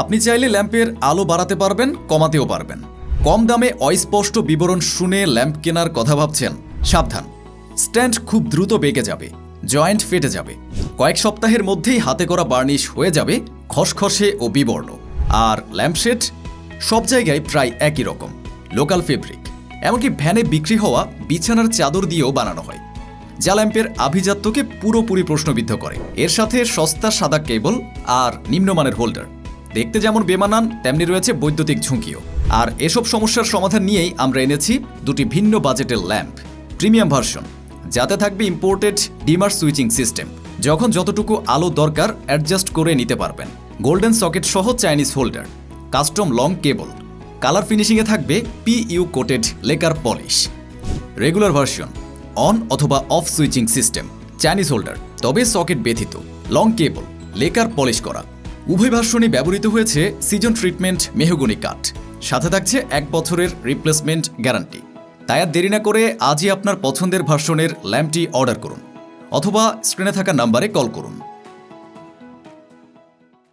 আপনি চাইলে ল্যাম্পের আলো বাড়াতে পারবেন, কমাতেও পারবেন। কম দামে অস্পষ্ট বিবরণ শুনে ল্যাম্প কেনার কথা ভাবছেন, সাবধান। স্ট্যান্ড খুব দ্রুত বেঁকে যাবে, জয়েন্ট ফেটে যাবে। কয়েক সপ্তাহের মধ্যেই হাতে করা বার্নিশ হয়ে যাবে, খসখসে ও বিবর্ণ। আর ল্যাম্পশেড সব জায়গায় প্রায় একই রকম, লোকাল ফেব্রিক। এমনকি ভ্যানে বিক্রি হওয়া বিছানার চাদর দিয়েও বানানো হয়, যা ল্যাম্পের আভিজাত্যকে পুরোপুরি প্রশ্নবিদ্ধ করে। এর সাথে সস্তা সাদা কেবল আর নিম্নমানের হোল্ডার। দেখতে যেমন বেমানান, তেমনি রয়েছে বৈদ্যুতিক ঝুঁকিও। আর এসব সমস্যার সমাধান নিয়েই আমরা এনেছি দুটি ভিন্ন বাজেটের ল্যাম্প, প্রিমিয়াম ভার্সন, যাতে থাকবে ইম্পোর্টেড ডিমার সুইচিং সিস্টেম, যখন যতটুকু আলো দরকার অ্যাডজাস্ট করে নিতে পারবেন। গোল্ডেন সকেট সহ Chinese holder, custom long cable, colour ফিনিশিংয়ে থাকবে P U coated lacquer polish. Regular version, on অথবা off switching system, Chinese holder, তবে সকেট ব্যথিত, লং কেবল, লেকার পলিশ করা। উভয় ভাষণে ব্যবহৃত হয়েছে সিজন ট্রিটমেন্ট মেহগুনি কাঠ। সাথে থাকছে এক বছরের রিপ্লেসমেন্ট গ্যারান্টি। তাই আর দেরি না করে আজই আপনার পছন্দের ভাষণের ল্যাম্পটি অর্ডার করুন। অথবা স্ক্রিনে থাকা নাম্বারে কল করুন।